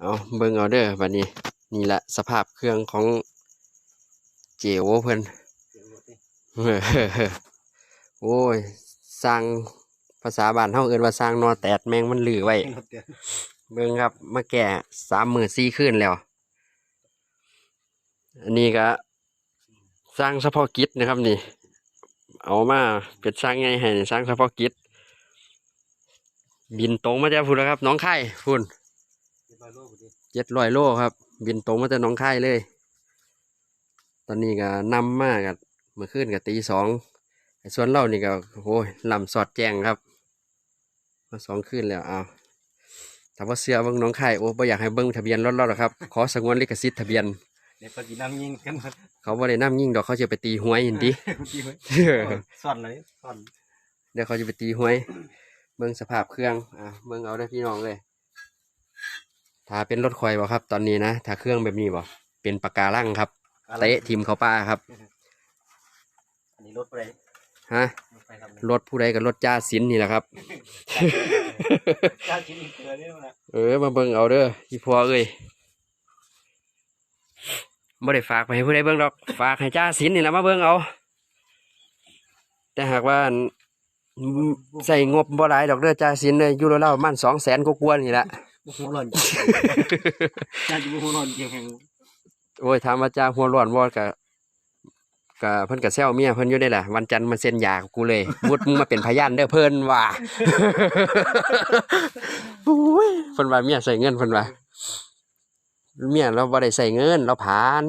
เอาเบิ่งเอาเด้อบัดนี้ นี่แหละสภาพเครื่องของเจโอเพิ่นโอ้ยสร้างภาษาบ้านเฮาเอิ้นว่าสร้างนอแตดแมงมันลือไว้ เบิ่งครับ มาแก่สามมือสี่คืนแล้ว อันนี้ก็สร้างเฉพาะกิจนะครับนี่ เอามาเป็นสร้างไงให้สร้างเฉพาะกิจ บินตรงมาจากพุ่นแล้วครับหน้องไข่พุ่น เจ็ดร้อยโลครับ บินตรงมาจากหน้องไข่เลย ตอนนี้ก็นำมากับเมื่อคืนกับตีสองไอ้ส่วนเรานี่ก็โอ้ยลำสอดแจงครับมาสองคืนแล้วเอาถ้าว่าเสื้อเบิ่งหน้องไข่โอ้บ่อยากให้เบิ่งทะเบียนรถเราหรอกครับ ขอสงวนลิขสิทธิ์ทะเบียนเดี๋ยวปฏิน้ำยิงกันหมดเขาบ่ได้นํยิ่งดอกเขาจะไปตีหวยเห็นดิที่ไว้ซ่อนเลยซ่อนเดี๋ยวเขาจะไปตีหวย เบิ่งสภาพเครื่องอะเบิ่งเอาได้อพี่น้องเลย ถ้าเป็นรถคอยบ่ครับ ตอนนี้นะถ้าเครื่องแบบนี้บ่เป็นปากการังครับเตะทีมเขาป้าครับ อันนี้รถไปฮะรถไปทำอะไรรถผู้ใดกับรถจ้าสินนี่แหละครับจ้าชิ้นเกลือนี่นะเออมาเบิ่งเอาเด้อพี่พัวเอ้ยบ่ได้ฝากไปให้ผู้ใดเบิ่งดอก ฝากให้จ้าสินนี่แหละมาเบิ่งเอา แต่หากว่าอันใส่งบบ่หลายดอกเด้อจ้าสินเลยอยู่แล้วๆประมาณสองแสนกว่าๆนี่แหละ หัวร้อนจ้าจะหัวร้อนเกี่ยวแข่งโอ้ยถามว่าจ้าหัวร้อนบ่กะกะเพิ่นกะแซวเมียเพิ่นอยู่ได้แหละวันจันทร์มาเซ็นยากับกูเลยมุดมึงมาเป็นพยานเด้อเพิ่นว่าโอ้ยเพิ่นว่าเมียใส่เงินเพิ่นว่าเมียเราบ่ได้ใส่เงิน เราผ่าน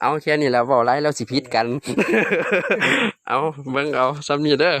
เอาแค่นี้แหล้วเว้าไรแล้วสิผิดกัน เอาเบิ่งเอาซ้ำนี้เด้อ